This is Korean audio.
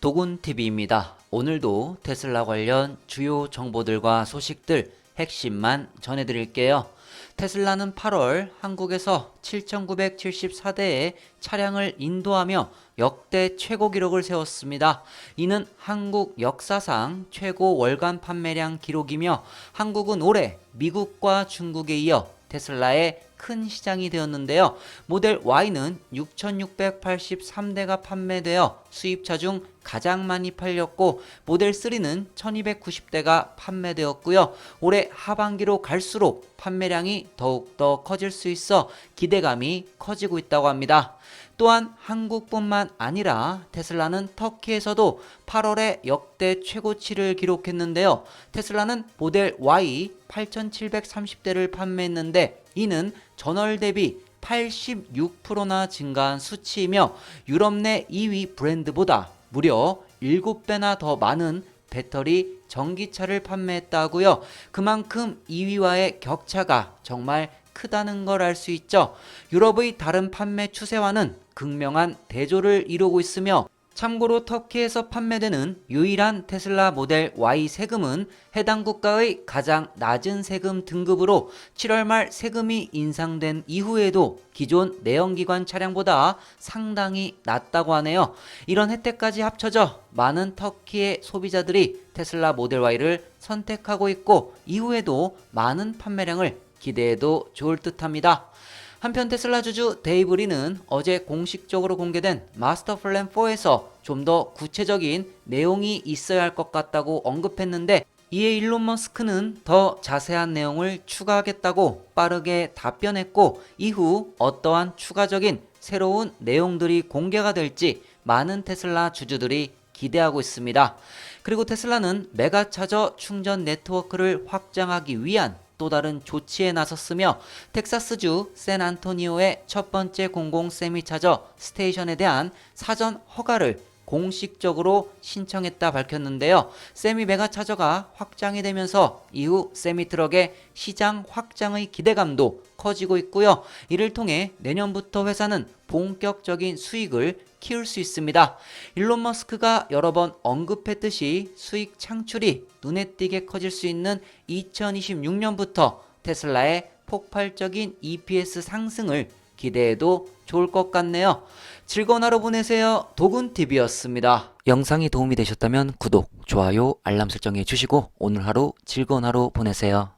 도군TV입니다. 오늘도 테슬라 관련 주요 정보들과 소식들 핵심만 전해드릴게요. 테슬라는 8월 한국에서 7,974대의 차량을 인도하며 역대 최고 기록을 세웠습니다. 이는 한국 역사상 최고 월간 판매량 기록이며 한국은 올해 미국과 중국에 이어 테슬라의 큰 시장이 되었는데요. 모델 Y는 6,683대가 판매되어 수입차 중 가장 많이 팔렸고 모델 3는 1,290대가 판매되었고요. 올해 하반기로 갈수록 판매량이 더욱더 커질 수 있어 기대감이 커지고 있다고 합니다. 또한 한국뿐만 아니라 테슬라는 터키에서도 8월에 역대 최고치를 기록했는데요. 테슬라는 모델 Y 8,730대를 판매했는데 이는 전월 대비 86%나 증가한 수치이며 유럽 내 2위 브랜드보다 무려 7배나 더 많은 배터리 전기차를 판매했다고요. 그만큼 2위와의 격차가 정말 크다는 걸 알 수 있죠. 유럽의 다른 판매 추세와는 극명한 대조를 이루고 있으며 참고로 터키에서 판매되는 유일한 테슬라 모델 Y 세금은 해당 국가의 가장 낮은 세금 등급으로 7월 말 세금이 인상된 이후에도 기존 내연기관 차량보다 상당히 낮다고 하네요. 이런 혜택까지 합쳐져 많은 터키의 소비자들이 테슬라 모델 Y를 선택하고 있고 이후에도 많은 판매량을 기대해도 좋을 듯 합니다. 한편 테슬라 주주 데이브 리는 어제 공식적으로 공개된 마스터 플랜 4에서 좀 더 구체적인 내용이 있어야 할 것 같다고 언급했는데 이에 일론 머스크는 더 자세한 내용을 추가하겠다고 빠르게 답변했고 이후 어떠한 추가적인 새로운 내용들이 공개가 될지 많은 테슬라 주주들이 기대하고 있습니다. 그리고 테슬라는 메가차저 충전 네트워크를 확장하기 위한 또 다른 조치에 나섰으며 텍사스주 샌안토니오의 첫 번째 공공 세미차저 스테이션에 대한 사전 허가를 공식적으로 신청했다 밝혔는데요. 세미 메가 차저가 확장이 되면서 이후 세미 트럭의 시장 확장의 기대감도 커지고 있고요. 이를 통해 내년부터 회사는 본격적인 수익을 키울 수 있습니다. 일론 머스크가 여러 번 언급했듯이 수익 창출이 눈에 띄게 커질 수 있는 2026년부터 테슬라의 폭발적인 EPS 상승을 기대해도 좋을 것 같네요. 즐거운 하루 보내세요. 도군TV였습니다. 영상이 도움이 되셨다면 구독, 좋아요, 알람 설정해 주시고 오늘 하루 즐거운 하루 보내세요.